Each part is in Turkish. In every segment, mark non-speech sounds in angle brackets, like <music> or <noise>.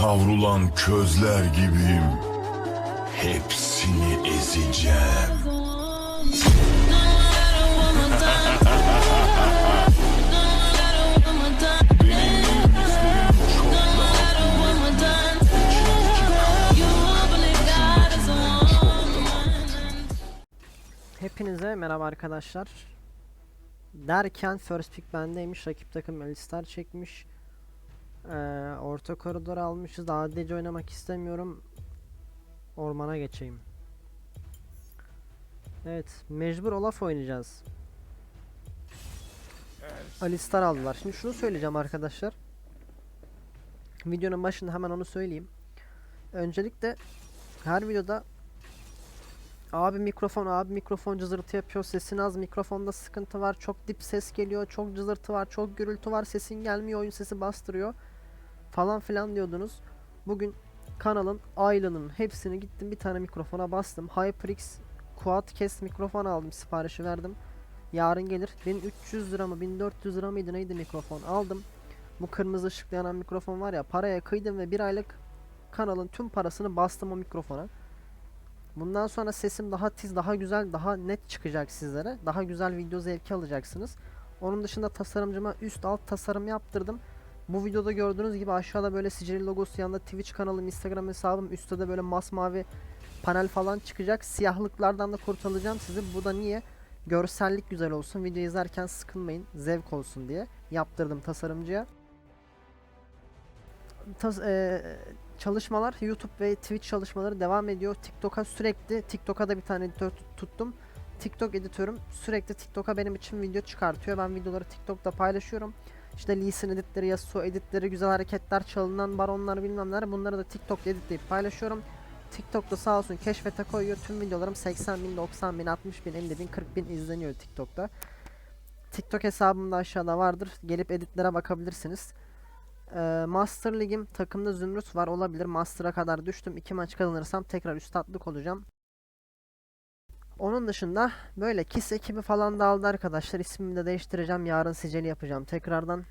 Savrulan közler gibiyim. Hepsini ezeceğim. Hepinize merhaba arkadaşlar. Derken first pick bendeymiş. Rakip takım Alistar çekmiş. Ee, orta koridor almışız. ADC oynamak istemiyorum. Ormana geçeyim. Evet. Mecbur Olaf oynayacağız. Alistar aldılar. Şimdi şunu söyleyeceğim arkadaşlar. Videonun başında hemen onu söyleyeyim. Öncelikle her videoda Abi mikrofon, abi mikrofon cızırtı yapıyor, sesin az, mikrofonda sıkıntı var, çok dip ses geliyor, çok cızırtı var, çok gürültü var, sesin gelmiyor, oyun sesi bastırıyor falan filan diyordunuz. Bugün kanalın aylığının hepsini gittim bir tane mikrofona bastım. HyperX Quadcast mikrofon aldım, siparişi verdim. Yarın gelir. 1300 lira mı 1400 lira mıydı neydi mikrofon aldım. Bu kırmızı ışıklı yanan mikrofon var ya paraya kıydım ve bir aylık kanalın tüm parasını bastım o mikrofona. Bundan sonra sesim daha tiz, daha güzel, daha net çıkacak sizlere. Daha güzel video zevki alacaksınız. Onun dışında tasarımcıma üst alt tasarım yaptırdım. Bu videoda gördüğünüz gibi aşağıda böyle sicil logosu yanında Twitch kanalım, Instagram hesabım, üstte de böyle masmavi panel falan çıkacak. Siyahlıklardan da kurtaracağım sizi. Bu da niye? Görsellik güzel olsun, video izlerken sıkılmayın, zevk olsun diye yaptırdım tasarımcıya. Tas eee çalışmalar YouTube ve Twitch çalışmaları devam ediyor. TikTok'a sürekli TikTok'a da bir tane editör tut- tuttum. TikTok editörüm sürekli TikTok'a benim için video çıkartıyor. Ben videoları TikTok'ta paylaşıyorum. İşte Lee Sin editleri, Yasuo editleri, güzel hareketler, çalınan baronlar bilmem neler bunları da TikTok'ta editleyip paylaşıyorum. TikTok'ta sağ olsun keşfete koyuyor. Tüm videolarım 80 bin, 90 bin, 60 bin, 50 bin, 40 bin izleniyor TikTok'ta. TikTok hesabım da aşağıda vardır. Gelip editlere bakabilirsiniz. Ee, Master Lig'im takımda Zümrüt var olabilir. Master'a kadar düştüm. iki maç kazanırsam tekrar üstatlık olacağım. Onun dışında böyle KIS ekibi falan da aldı arkadaşlar. İsmimi de değiştireceğim. Yarın sicili yapacağım tekrardan.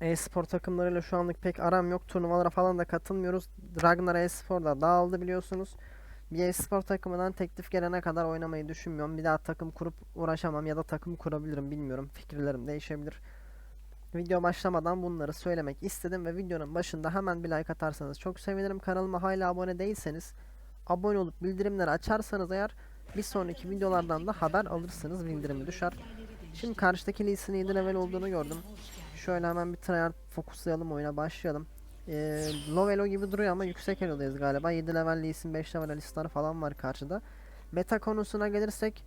E-spor takımlarıyla şu anlık pek aram yok. Turnuvalara falan da katılmıyoruz. Ragnar e-spor da dağıldı biliyorsunuz. Bir e-spor takımından teklif gelene kadar oynamayı düşünmüyorum. Bir daha takım kurup uğraşamam ya da takım kurabilirim bilmiyorum. Fikirlerim değişebilir. Video başlamadan bunları söylemek istedim ve videonun başında hemen bir like atarsanız çok sevinirim. Kanalıma hala abone değilseniz abone olup bildirimleri açarsanız eğer bir sonraki videolardan da haber alırsınız bildirimi düşer. Şimdi karşıdaki Lee Sin'in 7 level olduğunu gördüm. Şöyle hemen bir tryhard fokuslayalım oyuna başlayalım. Ee, low elo gibi duruyor ama yüksek elo'dayız galiba. 7 level Lee Sin 5 level Alistar falan var karşıda. Meta konusuna gelirsek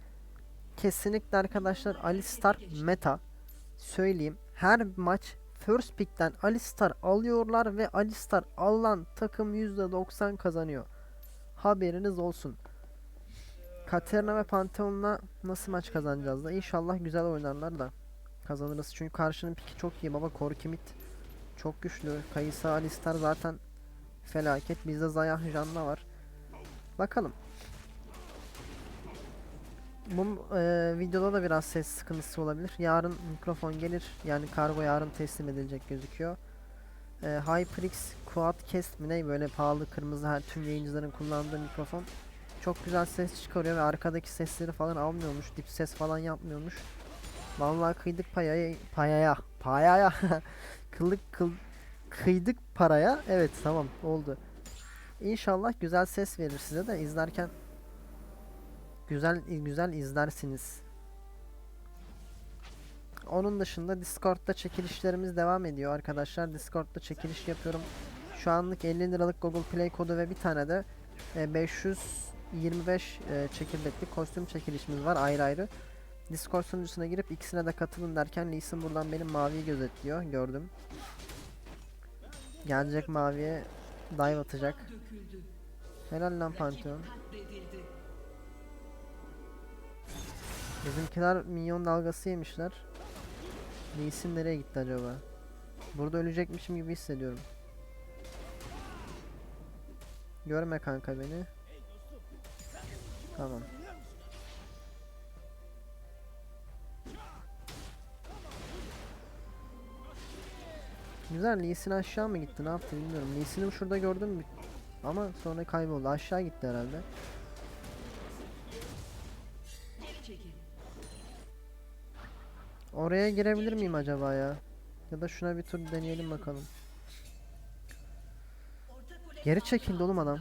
kesinlikle arkadaşlar Alistar meta. Söyleyeyim her maç first pick'ten Alistar alıyorlar ve Alistar alan takım %90 kazanıyor. Haberiniz olsun. Katerina ve Pantheon'la nasıl maç kazanacağız da inşallah güzel oynarlar da kazanırız. Çünkü karşının piki çok iyi baba Korkimit çok güçlü. Kayısa Alistar zaten felaket. Bizde Zayah Janna var. Bakalım. Bu e, videoda da biraz ses sıkıntısı olabilir. Yarın mikrofon gelir. Yani kargo yarın teslim edilecek gözüküyor. E, HyperX Quadcast mi ne böyle pahalı kırmızı her tüm yayıncıların kullandığı mikrofon çok güzel ses çıkarıyor ve arkadaki sesleri falan almıyormuş. Dip ses falan yapmıyormuş. Vallahi kıydık payaya payaya payaya <laughs> kıldık kıl, kıydık paraya. Evet tamam oldu. İnşallah güzel ses verir size de izlerken güzel güzel izlersiniz. Onun dışında Discord'da çekilişlerimiz devam ediyor arkadaşlar. Discord'da çekiliş yapıyorum. Şu anlık 50 liralık Google Play kodu ve bir tane de e, 500 25 e, çekirdekli kostüm çekilişimiz var ayrı ayrı. Discord sunucusuna girip ikisine de katılın derken Lee'sin buradan benim maviyi gözetliyor. Gördüm. Gelecek maviye dive atacak. Helal lan Pantheon. Bizimkiler minyon dalgası yemişler. Lee'sin nereye gitti acaba? Burada ölecekmişim gibi hissediyorum. Görme kanka beni. Tamam. Güzel Lee Sin aşağı mı gitti ne yaptı bilmiyorum. Lee Sin'i şurada gördüm bir- ama sonra kayboldu. Aşağı gitti herhalde. Oraya girebilir miyim acaba ya? Ya da şuna bir tur deneyelim bakalım. Geri çekildi oğlum adam.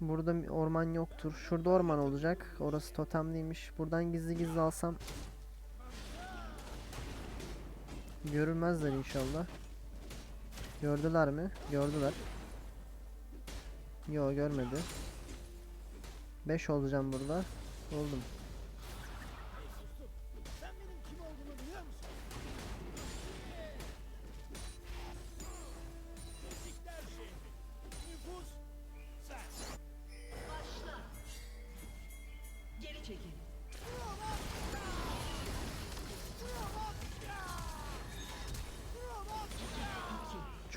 Burada orman yoktur. Şurada orman olacak. Orası totemliymiş. Buradan gizli gizli alsam Görülmezler inşallah. Gördüler mi? Gördüler. Yo görmedi. 5 olacağım burada. Oldum.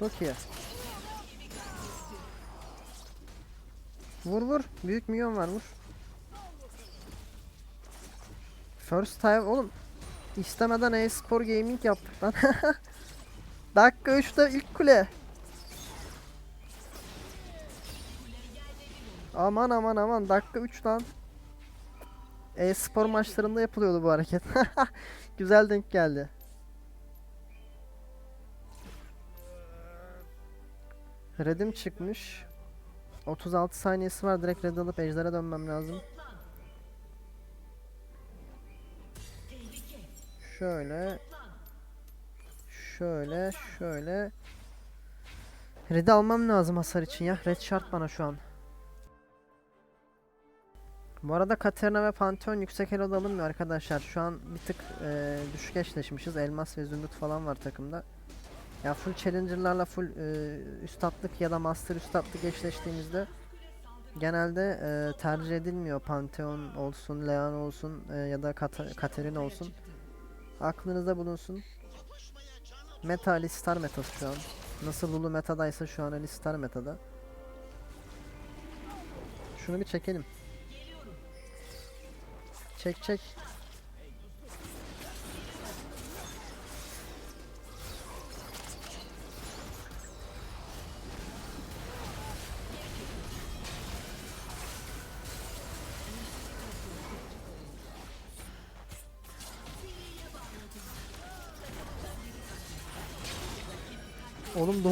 Çok iyi. Vur vur. Büyük milyon var vur. First time oğlum. istemeden e-spor gaming yaptık lan. <laughs> Dakika 3'te ilk kule. Aman aman aman dakika 3 lan. E-spor maçlarında yapılıyordu bu hareket. <laughs> Güzel denk geldi. Red'im çıkmış. 36 saniyesi var. Direkt red alıp ejderha dönmem lazım. Şöyle. Şöyle, şöyle. Red'i almam lazım hasar için ya. Red şart bana şu an. Bu arada Katarina ve Pantheon yüksek elo da alınmıyor arkadaşlar. Şu an bir tık eee, düşük eşleşmişiz. Elmas ve Zümrüt falan var takımda. Ya full challenger'larla full e, üst atlık ya da master üst atlık eşleştiğimizde genelde e, tercih edilmiyor. Pantheon olsun, Leon olsun e, ya da Katarina olsun. Aklınızda bulunsun. Meta Alistar metası şu an. Nasıl Lulu metadaysa şu an Alistar metada. Şunu bir çekelim. Çek çek.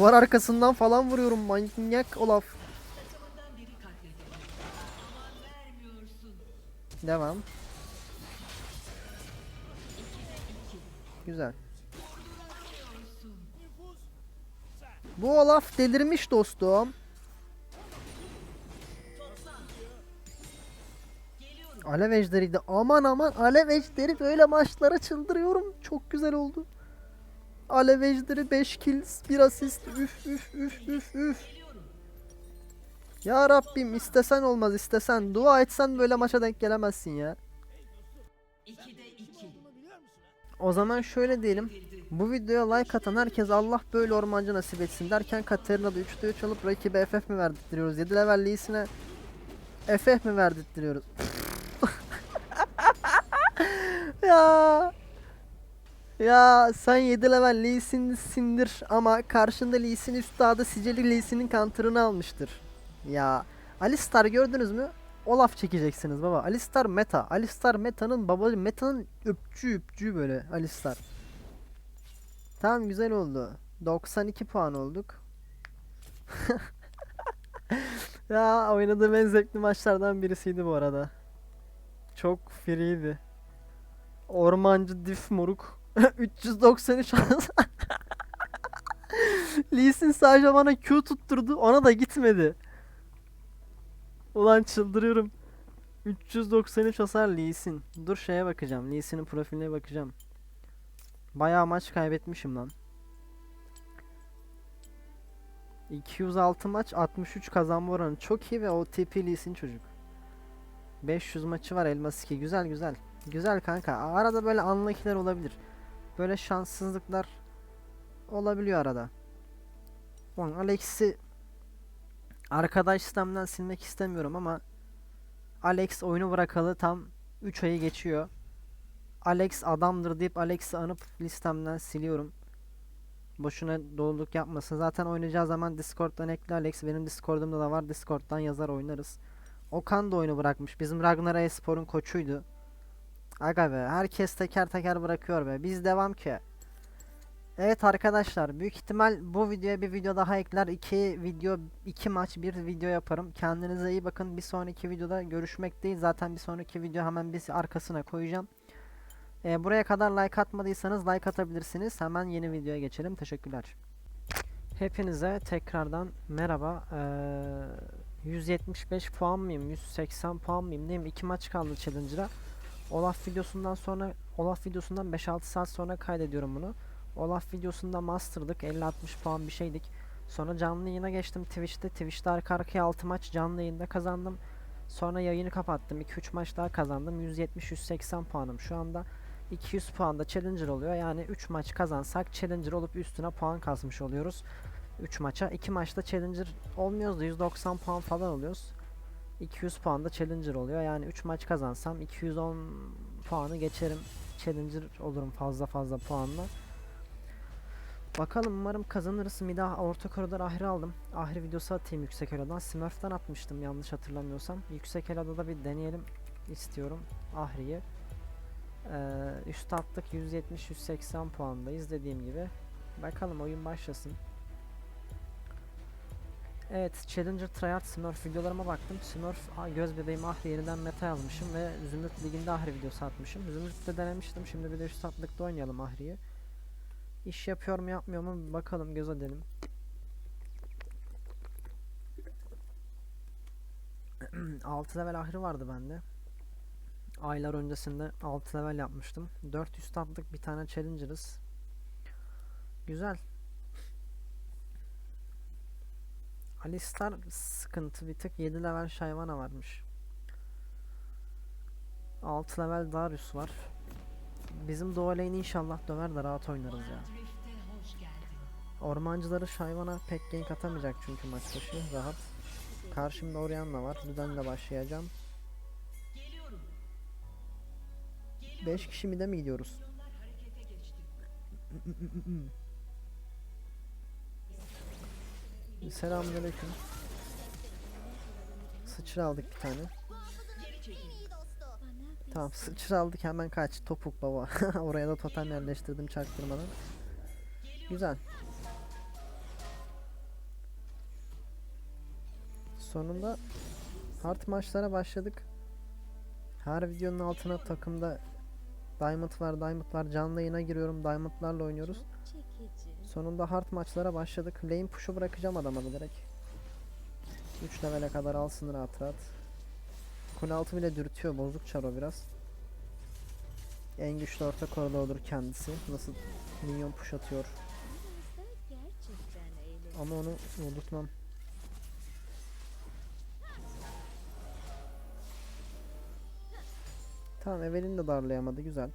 Duvar arkasından falan vuruyorum manyak Olaf. Devam. Güzel. Bu Olaf delirmiş dostum. Alev ejderiydi. Aman aman alev ejderi böyle maçlara çıldırıyorum. Çok güzel oldu. Alev ejderi 5 kills, 1 asist. Üf üf üf üf üf. Ya Rabbim istesen olmaz istesen. Dua etsen böyle maça denk gelemezsin ya. 2'de 2. O zaman şöyle diyelim. Bu videoya like atan herkes Allah böyle ormancı nasip etsin derken Katarina da 3'te 3 alıp rakibe FF mi verdirtiyoruz? 7 level Lee'sine FF mi verdirtiyoruz? <laughs> ya ya sen 7 level Lee Sin'dir ama karşında Lee Sin üstadı sicili Lee Sin'in counter'ını almıştır. Ya Alistar gördünüz mü? Olaf çekeceksiniz baba. Alistar meta. Alistar meta'nın babası meta'nın öpçü öpçü böyle Alistar. Tamam güzel oldu. 92 puan olduk. <laughs> ya oynadığım en zevkli maçlardan birisiydi bu arada. Çok freeydi. Ormancı Diff Moruk. 393 Lee Sin sadece bana Q tutturdu. Ona da gitmedi. Ulan çıldırıyorum. 393 hasar Lee Sin. Dur şeye bakacağım. Lee Sin'in profiline bakacağım. Bayağı maç kaybetmişim lan. 206 maç 63 kazanma oranı çok iyi ve OTP Lee Sin çocuk. 500 maçı var Elmas 2 güzel güzel. Güzel kanka. Arada böyle unlucky'ler olabilir. Böyle şanssızlıklar olabiliyor arada. Ulan Alex'i arkadaş sistemden silmek istemiyorum ama Alex oyunu bırakalı tam 3 ayı geçiyor. Alex adamdır deyip Alex'i anıp listemden siliyorum. Boşuna doluluk yapmasın. Zaten oynayacağı zaman Discord'dan ekle Alex. Benim Discord'umda da var. Discord'dan yazar oynarız. Okan da oyunu bırakmış. Bizim Ragnar Espor'un koçuydu. Aga be herkes teker teker bırakıyor be. Biz devam ki. Evet arkadaşlar büyük ihtimal bu videoya bir video daha ekler. iki video, iki maç, bir video yaparım. Kendinize iyi bakın. Bir sonraki videoda görüşmek değil. Zaten bir sonraki video hemen bir arkasına koyacağım. Ee, buraya kadar like atmadıysanız like atabilirsiniz. Hemen yeni videoya geçelim. Teşekkürler. Hepinize tekrardan merhaba. Ee, 175 puan mıyım? 180 puan mıyım? Neyim? İki maç kaldı Challenger'a. Olaf videosundan sonra Olaf videosundan 5-6 saat sonra kaydediyorum bunu. Olaf videosunda master'dık. 50-60 puan bir şeydik. Sonra canlı yayına geçtim Twitch'te. Twitch'te arka arkaya 6 maç canlı yayında kazandım. Sonra yayını kapattım. 2-3 maç daha kazandım. 170-180 puanım şu anda. 200 puan da Challenger oluyor. Yani 3 maç kazansak Challenger olup üstüne puan kasmış oluyoruz. 3 maça. 2 maçta Challenger olmuyoruz da 190 puan falan oluyoruz. 200 puan da Challenger oluyor. Yani 3 maç kazansam 210 puanı geçerim. Challenger olurum fazla fazla puanla. Bakalım umarım kazanırız. Mida orta koridor ahri aldım. Ahri videosu atayım yüksek elodan. Smurf'tan atmıştım yanlış hatırlamıyorsam. Yüksek eloda da bir deneyelim istiyorum ahriyi. Ee, üst attık 170-180 puandayız dediğim gibi. Bakalım oyun başlasın. Evet Challenger Tryhard Smurf videolarıma baktım. Smurf göz bebeğim Ahri yeniden meta yazmışım ve Zümrüt Ligi'nde Ahri videosu atmışım. Zümrüt'te denemiştim. Şimdi bir de üst atlıkta oynayalım Ahri'yi. İş yapıyor mu yapmıyor mu bakalım göz edelim. <clears throat> 6 level ahri vardı bende. Aylar öncesinde 6 level yapmıştım. 400 tatlık bir tane challenger'ız. Güzel. Alistar sıkıntı bir tık 7 level Shyvana varmış. 6 level Darius var. Bizim Doğu lane inşallah döver de rahat oynarız ya. Ormancıları Shyvana pek gank atamayacak çünkü maç başı rahat. Karşımda Orianna var. Luden'le başlayacağım. Geliyorum. 5 kişi mi de mi gidiyoruz? Selamünaleyküm. Sıçra aldık bir tane. Tamam sıçra aldık hemen kaç. Topuk baba. <laughs> Oraya da totem yerleştirdim çaktırmadan. Güzel. Sonunda hard maçlara başladık. Her videonun altına takımda Diamond var, Diamond var. Canlı yayına giriyorum. Diamond'larla oynuyoruz. Sonunda hard maçlara başladık. Lane push'u bırakacağım adama bilerek. 3 level'e kadar alsın rahat rahat. Kule altı bile dürtüyor. Bozuk çaro biraz. En güçlü orta koridordur kendisi. Nasıl minyon push atıyor. Ama onu unutmam. Tamam Evelyn de darlayamadı güzel.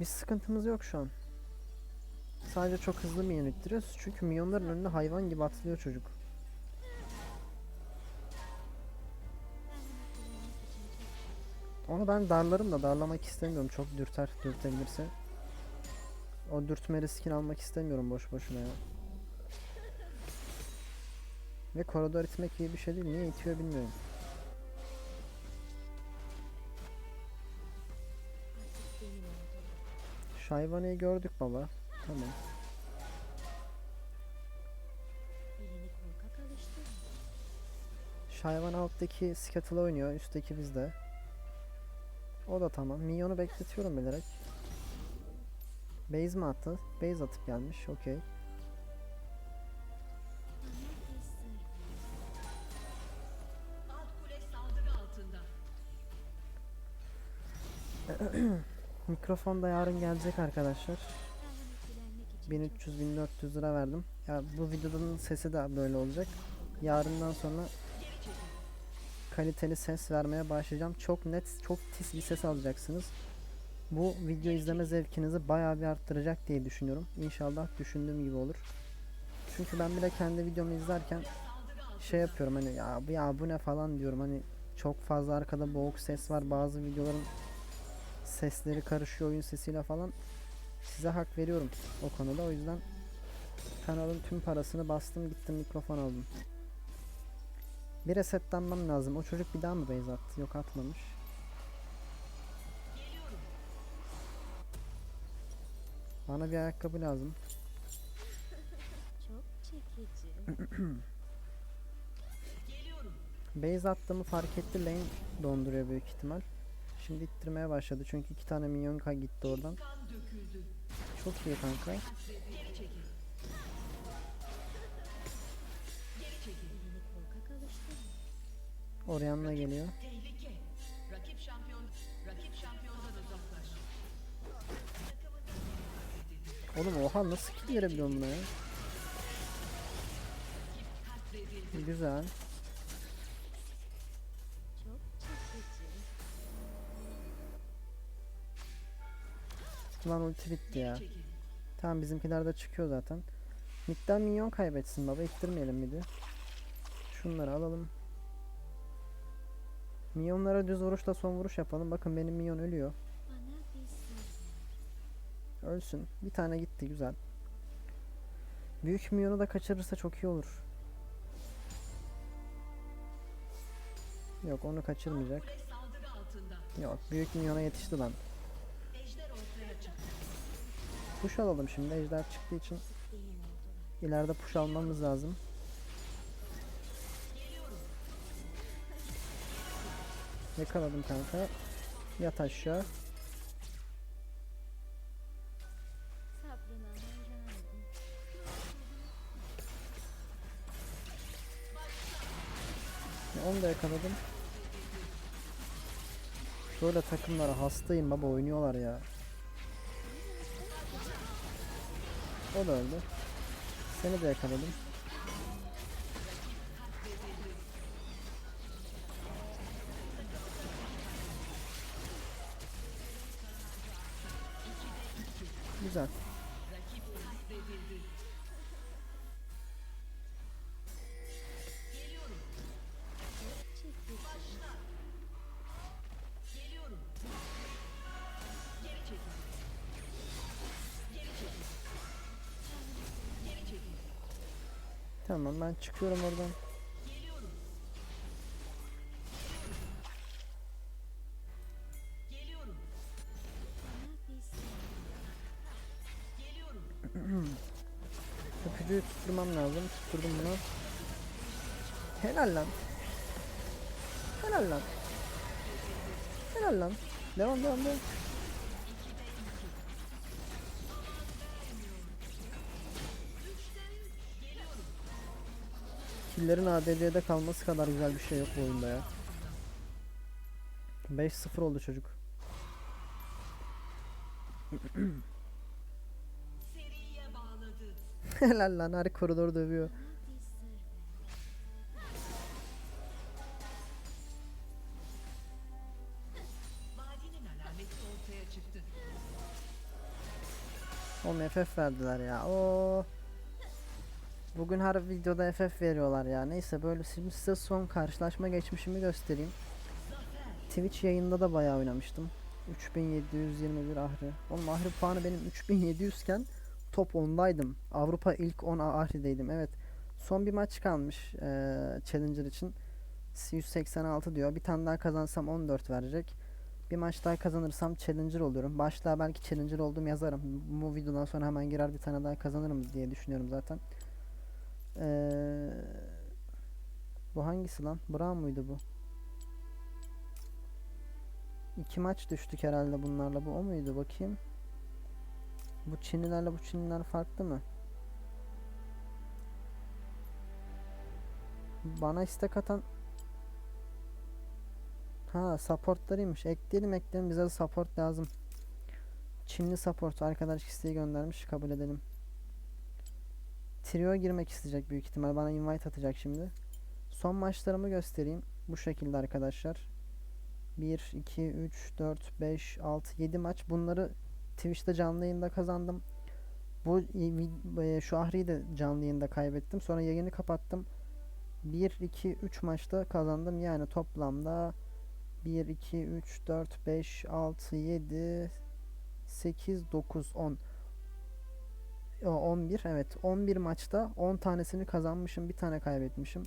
Bir sıkıntımız yok şu an. Sadece çok hızlı minyon ittiriyoruz. Çünkü minyonların önüne hayvan gibi atlıyor çocuk. Onu ben darlarım da darlamak istemiyorum. Çok dürter dürtebilirse. O dürtme riskini almak istemiyorum boş boşuna ya. Ve koridor itmek iyi bir şey değil. Niye itiyor bilmiyorum. Şayvane'yi gördük baba. Tamam. Alıştırma. Şayvan alttaki Skittle oynuyor. Üstteki bizde. O da tamam. Minyonu bekletiyorum bilerek. Base mi attı? Base atıp gelmiş. Okey. <clears throat> Mikrofon da yarın gelecek arkadaşlar. Kahraman etkilenmek için 1300-1400 lira verdim. Ya bu videonun sesi de böyle olacak. Yarından sonra kaliteli ses vermeye başlayacağım. Çok net, çok tiz bir ses alacaksınız. Bu video izleme zevkinizi bayağı bir arttıracak diye düşünüyorum. İnşallah düşündüğüm gibi olur. Çünkü ben bile kendi videomu izlerken şey yapıyorum hani ya ya bu ne falan diyorum hani çok fazla arkada boğuk ses var bazı videoların sesleri karışıyor oyun sesiyle falan Size hak veriyorum o konuda. O yüzden kanalın tüm parasını bastım gittim mikrofon aldım. Bir resetlenmem lazım. O çocuk bir daha mı base attı? Yok atmamış. Bana bir ayakkabı lazım. Çok çekici. <clears throat> Base attığımı fark etti. Lane donduruyor büyük ihtimal. Şimdi ittirmeye başladı. Çünkü iki tane minyon gitti oradan. Çok iyi kanka. Orianna geliyor. Rakip. Oğlum oha nasıl kill verebiliyorum buna ya? Güzel. Lan ulti bitti ya. Tamam bizimkiler de çıkıyor zaten. Midden minyon kaybetsin baba. İttirmeyelim midi. Şunları alalım. Minyonlara düz vuruşla son vuruş yapalım. Bakın benim minyon ölüyor. Ölsün. Bir tane gitti güzel. Büyük minyonu da kaçırırsa çok iyi olur. Yok onu kaçırmayacak. Yok büyük minyona yetişti lan. Push alalım şimdi. Ejder çıktığı için ileride push almamız lazım. Yakaladım kanka. Yat aşağı. Onu da yakaladım. Böyle takımlara hastayım baba oynuyorlar ya. O da öldü. Seni de yakaladım. Güzel. Tamam ben çıkıyorum oradan. Geliyorum. <clears throat> Geliyorum. Öpücüğü tutturmam lazım. Tutturdum bunu. Helal lan. Helal lan. Helal lan. Devam devam devam. Killerin ADC'de kalması kadar güzel bir şey yok bu oyunda ya. 5-0 oldu çocuk. <clears throat> Helal lan her koridor dövüyor. Bana bir sır ver. Vadinin alameti ortaya çıktı. Oğlum FF verdiler ya. Oo. Bugün her videoda FF veriyorlar ya. Neyse böyle şimdi size son karşılaşma geçmişimi göstereyim. Twitch yayında da bayağı oynamıştım. 3721 Ahri. Oğlum Ahri puanı benim 3700 iken top 10'daydım. Avrupa ilk 10 Ahri'deydim. Evet. Son bir maç kalmış eee, Challenger için. 186 diyor. Bir tane daha kazansam 14 verecek. Bir maç daha kazanırsam Challenger oluyorum. Başlığa belki Challenger olduğum yazarım. Bu videodan sonra hemen girer bir tane daha kazanırım diye düşünüyorum zaten. Eee, bu hangisi lan? Brown muydu bu? İki maç düştük herhalde bunlarla. Bu o muydu? Bakayım. Bu Çinlilerle bu Çinliler farklı mı? Bana istek atan Ha supportlarıymış. Ekleyelim ekleyelim. Bize de support lazım. Çinli support arkadaş isteği göndermiş. Kabul edelim. Trio girmek isteyecek büyük ihtimal. Bana invite atacak şimdi. Son maçlarımı göstereyim. Bu şekilde arkadaşlar. 1, 2, 3, 4, 5, 6, 7 maç. Bunları Twitch'te canlı yayında kazandım. Bu e, şu Ahri'yi de canlı yayında kaybettim. Sonra yayını kapattım. 1, 2, 3 maçta kazandım. Yani toplamda 1, 2, 3, 4, 5, 6, 7, 8, 9, 10. o 11 evet 11 maçta 10 tanesini kazanmışım bir tane kaybetmişim.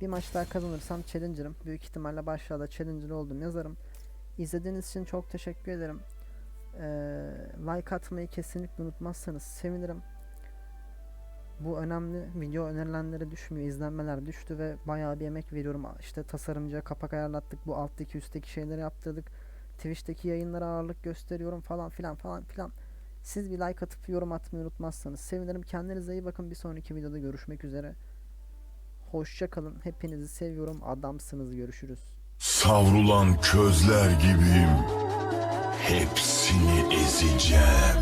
Bir maç daha kazanırsam challenger'ım. Büyük ihtimalle başlarda challenger oldum yazarım. İzlediğiniz için çok teşekkür ederim. Ee, like atmayı kesinlikle unutmazsanız sevinirim. Bu önemli. Video önerilenlere düşmüyor. izlenmeler düştü ve bayağı bir emek veriyorum. İşte tasarımcıya kapak ayarlattık. Bu alttaki üstteki şeyleri yaptırdık. Twitch'teki yayınlara ağırlık gösteriyorum falan filan falan filan. Siz bir like atıp yorum atmayı unutmazsanız sevinirim. Kendinize iyi bakın. Bir sonraki videoda görüşmek üzere. Hoşça kalın. Hepinizi seviyorum. Adamsınız. Görüşürüz. Savrulan közler gibiyim. Hepsini ezeceğim.